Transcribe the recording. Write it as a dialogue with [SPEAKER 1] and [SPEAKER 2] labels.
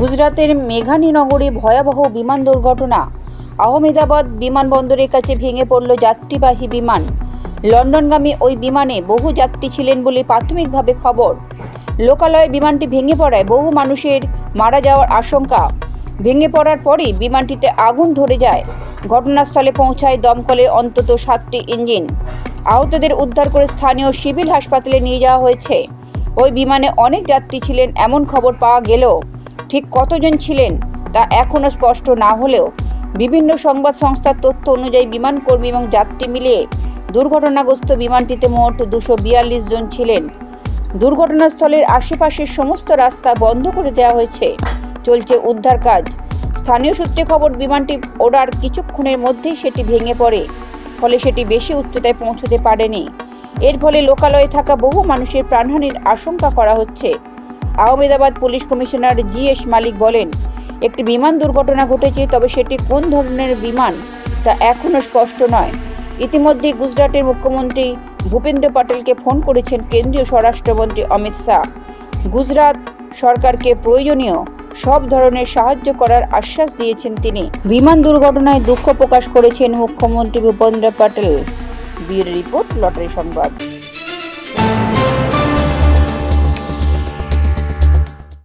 [SPEAKER 1] গুজরাতের মেঘানী নগরে ভয়াবহ বিমান দুর্ঘটনা। আহমেদাবাদ বিমানবন্দরের কাছে ভেঙে পড়ল যাত্রীবাহী বিমান। লন্ডনগামী ওই বিমানে বহু যাত্রী ছিলেন বলে প্রাথমিকভাবে খবর। লোকালয়ে বিমানটি ভেঙে পড়ায় বহু মানুষের মারা যাওয়ার আশঙ্কা। ভেঙে পড়ার পরই বিমানটিতে আগুন ধরে যায়। ঘটনাস্থলে পৌঁছায় দমকলের অন্তত সাতটি ইঞ্জিন। আহতদের উদ্ধার করে স্থানীয় সিভিল হাসপাতালে নিয়ে যাওয়া হয়েছে। ওই বিমানে অনেক যাত্রী ছিলেন এমন খবর পাওয়া গেলেও ঠিক কতজন ছিলেন তা এখনও স্পষ্ট না হলেও বিভিন্ন সংবাদ সংস্থার তথ্য অনুযায়ী বিমানকর্মী এবং যাত্রী মিলিয়ে দুর্ঘটনাগ্রস্ত বিমানটিতে মোট দুশো বিয়াল্লিশ জন ছিলেন। দুর্ঘটনাস্থলের আশেপাশের সমস্ত রাস্তা বন্ধ করে দেওয়া হয়েছে। চলছে উদ্ধার কাজ। স্থানীয় সূত্রে খবর, বিমানটি ওড়ার কিছুক্ষণের মধ্যেই সেটি ভেঙে পড়ে, ফলে সেটি বেশি উচ্চতায় পৌঁছতে পারেনি। এর ফলে লোকালয়ে থাকা বহু মানুষের প্রাণহানির আশঙ্কা করা হচ্ছে। Ahmedabad police commissioner G S Malik বলেন, একটি বিমান দুর্ঘটনা ঘটেছে, তবে সেটি কোন ধরনের বিমান তা এখনও স্পষ্ট নয়। ইতিমধ্যে গুজরাটের মুখ্যমন্ত্রী ভূপেন্দ্র পটেলকে ফোন করেছেন কেন্দ্রীয় স্বরাষ্ট্রমন্ত্রী অমিত শাহ। গুজরাট সরকারকে প্রয়োজনীয় সব ধরনের সাহায্য করার আশ্বাস দিয়েছেন তিনি। বিমান দুর্ঘটনায় দুঃখ প্রকাশ করেছেন মুখ্যমন্ত্রী Bhupendra Patel. Bureau report lottery সংবাদ।